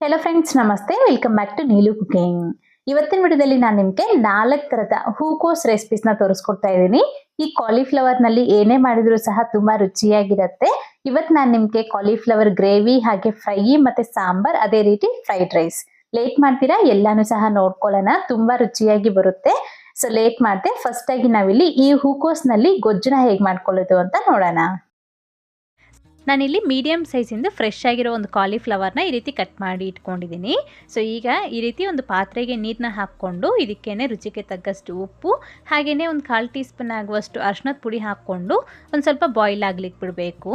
Hello friends ನಮಸ್ತೆ. Welcome back to Neelu cooking ಇವತ್ತಿನ ವಿಡಿಯೋದಲ್ಲಿ ನಾನು ನಿಮಗೆ ನಾಲ್ಕು ಥರದ ಹೂಕೋಸ್ ರೆಸಿಪೀಸ್ನ ತೋರಿಸ್ಕೊಡ್ತಾ ಇದ್ದೀನಿ. ಈ ಕಾಲಿಫ್ಲವರ್ನಲ್ಲಿ ಏನೇ ಮಾಡಿದ್ರು ಸಹ ತುಂಬಾ ರುಚಿಯಾಗಿರುತ್ತೆ. ಇವತ್ತು ನಾನು ನಿಮಗೆ ಕಾಲಿಫ್ಲವರ್ ಗ್ರೇವಿ ಹಾಗೆ ಫ್ರೈ ಮತ್ತೆ ಸಾಂಬಾರ್ ಅದೇ ರೀತಿ ಫ್ರೈಡ್ ರೈಸ್ ಲೇಟ್ ಮಾಡ್ತೀರಾ? ಎಲ್ಲಾನು ಸಹ ನೋಡ್ಕೊಳ್ಳೋಣ. ತುಂಬಾ ರುಚಿಯಾಗಿ ಬರುತ್ತೆ. ಸೊ ಲೇಟ್ ಮಾಡಿದೆ ಫಸ್ಟ್ ಆಗಿ ನಾವಿಲ್ಲಿ ಈ ಹೂಕೋಸ್ನಲ್ಲಿ ಗೊಜ್ಜುನ ಹೇಗೆ ಮಾಡ್ಕೊಳ್ಳೋದು ಅಂತ ನೋಡೋಣ. ನಾನಿಲ್ಲಿ ಮೀಡಿಯಮ್ ಸೈಜಿಂದ ಫ್ರೆಶ್ ಆಗಿರೋ ಒಂದು ಕಾಲಿಫ್ಲವರ್ನ ಈ ರೀತಿ ಕಟ್ ಮಾಡಿ ಇಟ್ಕೊಂಡಿದ್ದೀನಿ. ಸೊ ಈಗ ಈ ರೀತಿ ಒಂದು ಪಾತ್ರೆಗೆ ನೀರನ್ನ ಹಾಕ್ಕೊಂಡು ಇದಕ್ಕೇ ರುಚಿಗೆ ತಗ್ಗಷ್ಟು ಉಪ್ಪು ಹಾಗೆಯೇ ಒಂದು ಕಾಲು ಟೀ ಸ್ಪೂನ್ ಆಗುವಷ್ಟು ಅರ್ಶಿನದ ಪುಡಿ ಹಾಕ್ಕೊಂಡು ಒಂದು ಸ್ವಲ್ಪ ಬಾಯ್ಲ್ ಆಗ್ಲಿಕ್ಕೆ ಬಿಡಬೇಕು.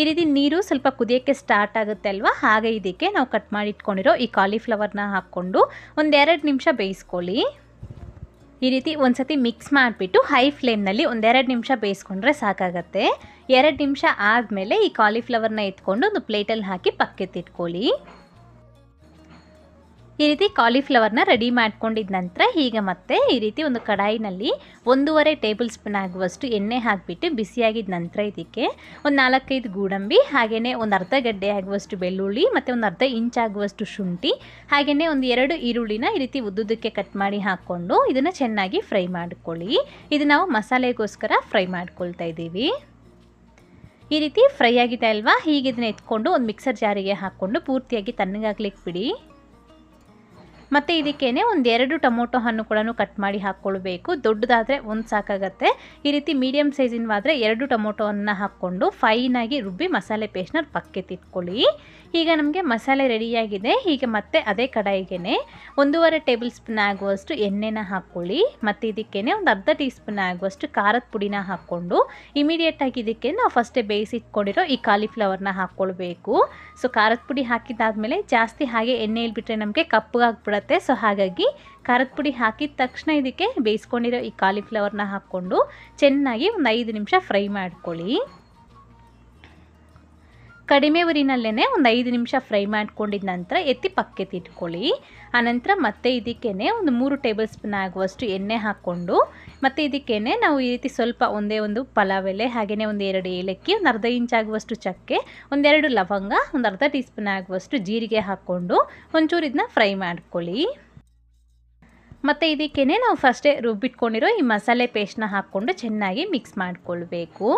ಈ ರೀತಿ ನೀರು ಸ್ವಲ್ಪ ಕುದಿಯೋಕ್ಕೆ ಸ್ಟಾರ್ಟ್ ಆಗುತ್ತೆ ಅಲ್ವಾ? ಹಾಗೆ ಇದಕ್ಕೆ ನಾವು ಕಟ್ ಮಾಡಿ ಇಟ್ಕೊಂಡಿರೋ ಈ ಕಾಲಿಫ್ಲವರ್ನ ಹಾಕ್ಕೊಂಡು ಒಂದೆರಡು ನಿಮಿಷ ಬೇಯಿಸ್ಕೊಳ್ಳಿ. ಈ ರೀತಿ ಒಂದ್ಸತಿ ಮಿಕ್ಸ್ ಮಾಡಿಬಿಟ್ಟು ಹೈ ಫ್ಲೇಮ್ನಲ್ಲಿ ಒಂದೆರಡು ನಿಮಿಷ ಬೇಯಿಸ್ಕೊಂಡ್ರೆ ಸಾಕಾಗತ್ತೆ. ಎರಡು ನಿಮಿಷ ಆದಮೇಲೆ ಈ ಕಾಲಿಫ್ಲವರ್ನ ಎತ್ಕೊಂಡು ಒಂದು ಪ್ಲೇಟಲ್ಲಿ ಹಾಕಿ ಪಕ್ಕೆತ್ತಿಟ್ಕೊಳ್ಳಿ. ಈ ರೀತಿ ಕಾಲಿಫ್ಲವರ್ನ ರೆಡಿ ಮಾಡ್ಕೊಂಡಿದ ನಂತರ ಈಗ ಮತ್ತೆ ಈ ರೀತಿ ಒಂದು ಕಡಾಯಿನಲ್ಲಿ ಒಂದೂವರೆ ಟೇಬಲ್ ಸ್ಪೂನ್ ಆಗುವಷ್ಟು ಎಣ್ಣೆ ಹಾಕಿಬಿಟ್ಟು ಬಿಸಿಯಾಗಿದ ನಂತರ ಇದಕ್ಕೆ ಒಂದು ನಾಲ್ಕೈದು ಗೋಡಂಬಿ ಹಾಗೆಯೇ ಒಂದು ಅರ್ಧ ಗಡ್ಡೆ ಆಗುವಷ್ಟು ಬೆಳ್ಳುಳ್ಳಿ ಮತ್ತು ಒಂದು ಅರ್ಧ ಇಂಚ್ ಆಗುವಷ್ಟು ಶುಂಠಿ ಹಾಗೆಯೇ ಒಂದು ಎರಡು ಈರುಳ್ಳಿನ ಈ ರೀತಿ ಉದ್ದುದಕ್ಕೆ ಕಟ್ ಮಾಡಿ ಹಾಕ್ಕೊಂಡು ಇದನ್ನು ಚೆನ್ನಾಗಿ ಫ್ರೈ ಮಾಡ್ಕೊಳ್ಳಿ. ಇದು ನಾವು ಮಸಾಲೆಗೋಸ್ಕರ ಫ್ರೈ ಮಾಡ್ಕೊಳ್ತಾ ಇದ್ದೀವಿ. ಈ ರೀತಿ ಫ್ರೈ ಆಗಿದೆ ಅಲ್ವಾ ಹೀಗೆ ಇದನ್ನ ಎತ್ಕೊಂಡು ಒಂದು ಮಿಕ್ಸರ್ ಜಾರಿಗೆ ಹಾಕ್ಕೊಂಡು ಪೂರ್ತಿಯಾಗಿ ತಣ್ಣಗಾಗ್ಲಿಕ್ಕೆ ಬಿಡಿ. ಮತ್ತು ಇದಕ್ಕೇನೆ ಒಂದೆರಡು ಟೊಮೊಟೊ ಹಣ್ಣು ಕೂಡ ಕಟ್ ಮಾಡಿ ಹಾಕ್ಕೊಳ್ಬೇಕು ದೊಡ್ಡದಾದರೆ ಒಂದು ಸಾಕಾಗತ್ತೆ. ಈ ರೀತಿ ಮೀಡಿಯಮ್ ಸೈಜಿನವಾದರೆ ಎರಡು ಟೊಮೊಟೊವನ್ನು ಹಾಕ್ಕೊಂಡು ಫೈನಾಗಿ ರುಬ್ಬಿ ಮಸಾಲೆ ಪೇಸ್ಟ್ನ ಪಕ್ಕೆತ್ತಿಟ್ಕೊಳ್ಳಿ ಈಗ ನಮಗೆ ಮಸಾಲೆ ರೆಡಿಯಾಗಿದೆ. ಈಗ ಮತ್ತೆ ಅದೇ ಕಡಾಯಿಗೆ ಒಂದೂವರೆ ಟೇಬಲ್ ಸ್ಪೂನ್ ಆಗುವಷ್ಟು ಎಣ್ಣೆನ ಹಾಕ್ಕೊಳ್ಳಿ ಮತ್ತು ಇದಕ್ಕೇನೆ ಒಂದು ಅರ್ಧ ಟೀ ಸ್ಪೂನ್ ಆಗುವಷ್ಟು ಖಾರದ ಪುಡಿನ ಹಾಕ್ಕೊಂಡು ಇಮಿಡಿಯೇಟಾಗಿ ಇದಕ್ಕೆ ನಾವು ಫಸ್ಟೇ ಬೇಯಿಸಿಟ್ಕೊಂಡಿರೋ ಈ ಕಾಲಿಫ್ಲವರ್ನ ಹಾಕ್ಕೊಳ್ಬೇಕು ಸೊ ಖಾರದ ಪುಡಿ ಹಾಕಿದ್ದಾದಮೇಲೆ ಜಾಸ್ತಿ ಹಾಗೆ ಎಣ್ಣೆಯಲ್ಲಿ ಬಿಟ್ಟರೆ ನಮಗೆ ಕಪ್ಪಗಾಗ್ಬಿಡತ್ತೆ ಸೊ ಹಾಗಾಗಿ ಖಾರದ ಪುಡಿ ಹಾಕಿದ ತಕ್ಷಣ ಇದಕ್ಕೆ ಬೇಯಿಸ್ಕೊಂಡಿರೋ ಈ ಕಾಲಿಫ್ಲವರ್ನ ಹಾಕ್ಕೊಂಡು ಚೆನ್ನಾಗಿ ಒಂದು ಐದು ನಿಮಿಷ ಫ್ರೈ ಮಾಡ್ಕೊಳ್ಳಿ. ಕಡಿಮೆ ಉರಿನಲ್ಲೇ ಒಂದು ಐದು ನಿಮಿಷ ಫ್ರೈ ಮಾಡ್ಕೊಂಡಿದ ನಂತರ ಎತ್ತಿ ಪಕ್ಕೆತ್ತಿಟ್ಕೊಳ್ಳಿ ಆನಂತರ ಮತ್ತೆ ಇದಕ್ಕೇ ಒಂದು ಮೂರು ಟೇಬಲ್ ಸ್ಪೂನ್ ಆಗುವಷ್ಟು ಎಣ್ಣೆ ಹಾಕ್ಕೊಂಡು, ಮತ್ತು ಇದಕ್ಕೇ ನಾವು ಈ ರೀತಿ ಸ್ವಲ್ಪ ಒಂದೇ ಒಂದು ಪಲಾವ್ ಎಲೆ ಹಾಗೆಯೇ ಒಂದು ಎರಡು ಏಲಕ್ಕಿ, ಒಂದು ಅರ್ಧ ಇಂಚ್ ಆಗುವಷ್ಟು ಚಕ್ಕೆ ಒಂದೆರಡು ಲವಂಗ, ಒಂದು ಅರ್ಧ ಟೀ ಸ್ಪೂನ್ ಆಗುವಷ್ಟು ಜೀರಿಗೆ ಹಾಕ್ಕೊಂಡು ಒಂಚೂರು ಇದನ್ನ ಫ್ರೈ ಮಾಡ್ಕೊಳ್ಳಿ. ಮತ್ತು ಇದಕ್ಕೇ ನಾವು ಫಸ್ಟೇ ರುಬ್ಬಿಟ್ಕೊಂಡಿರೋ ಈ ಮಸಾಲೆ ಪೇಸ್ಟ್ನ ಹಾಕ್ಕೊಂಡು ಚೆನ್ನಾಗಿ ಮಿಕ್ಸ್ ಮಾಡಿಕೊಳ್ಬೇಕು.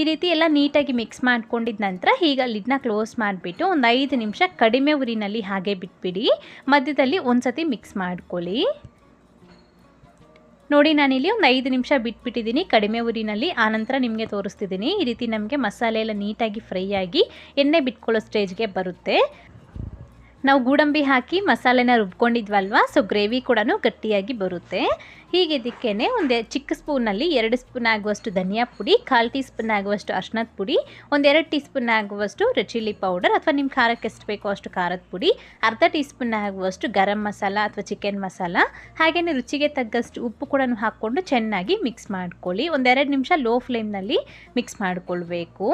ಈ ರೀತಿ ಎಲ್ಲ ನೀಟಾಗಿ ಮಿಕ್ಸ್ ಮಾಡ್ಕೊಂಡಿದ ನಂತರ ಈಗ ಲಿಡ್ನ ಕ್ಲೋಸ್ ಮಾಡಿಬಿಟ್ಟು ಒಂದು ಐದು ನಿಮಿಷ ಕಡಿಮೆ ಉರಿನಲ್ಲಿ ಹಾಗೆ ಬಿಟ್ಬಿಡಿ. ಮಧ್ಯದಲ್ಲಿ ಒಂದು ಸತಿ ಮಿಕ್ಸ್ ಮಾಡ್ಕೊಳ್ಳಿ. ನೋಡಿ ನಾನಿಲ್ಲಿ ಒಂದು ಐದು ನಿಮಿಷ ಬಿಟ್ಬಿಟ್ಟಿದ್ದೀನಿ ಕಡಿಮೆ ಉರಿನಲ್ಲಿ, ಆನಂತರ ನಿಮಗೆ ತೋರಿಸ್ತಿದ್ದೀನಿ ಈ ರೀತಿ ನಮಗೆ ಮಸಾಲೆ ಎಲ್ಲ ನೀಟಾಗಿ ಫ್ರೈ ಆಗಿ ಎಣ್ಣೆ ಬಿಟ್ಕೊಳ್ಳೋ ಸ್ಟೇಜ್ಗೆ ಬರುತ್ತೆ. ನಾವು ಗೂಡಂಬಿ ಹಾಕಿ ಮಸಾಲೆನ ರುಬ್ಕೊಂಡಿದ್ವಲ್ವ? ಸೊ ಗ್ರೇವಿ ಕೂಡ ಗಟ್ಟಿಯಾಗಿ ಬರುತ್ತೆ. ಹೀಗೆ ಇದಕ್ಕೇ ಒಂದು ಚಿಕ್ಕ ಸ್ಪೂನಲ್ಲಿ ಎರಡು ಸ್ಪೂನ್ ಆಗುವಷ್ಟು ಧನಿಯಾ ಪುಡಿ, ಕಾಲು ಟೀ ಸ್ಪೂನ್ ಆಗುವಷ್ಟು ಅರ್ಶನದ ಪುಡಿ ಒಂದೆರಡು ಟೀ ಸ್ಪೂನ್ ಆಗುವಷ್ಟು ರೆಡ್ ಚಿಲ್ಲಿ ಪೌಡರ್ ಅಥವಾ ನಿಮ್ಮ ಖಾರಕ್ಕೆ ಎಷ್ಟು ಬೇಕೋ ಅಷ್ಟು ಖಾರದ ಪುಡಿ, ಅರ್ಧ ಟೀ ಸ್ಪೂನ್ ಆಗುವಷ್ಟು ಗರಂ ಮಸಾಲ ಅಥವಾ ಚಿಕನ್ ಮಸಾಲ ಹಾಗೆಯೇ ರುಚಿಗೆ ತಗ್ಗಷ್ಟು ಉಪ್ಪು ಕೂಡ ಹಾಕ್ಕೊಂಡು ಚೆನ್ನಾಗಿ ಮಿಕ್ಸ್ ಮಾಡ್ಕೊಳ್ಳಿ. ಒಂದೆರಡು ನಿಮಿಷ ಲೋ ಫ್ಲೇಮ್ನಲ್ಲಿ ಮಿಕ್ಸ್ ಮಾಡಿಕೊಳ್ಬೇಕು.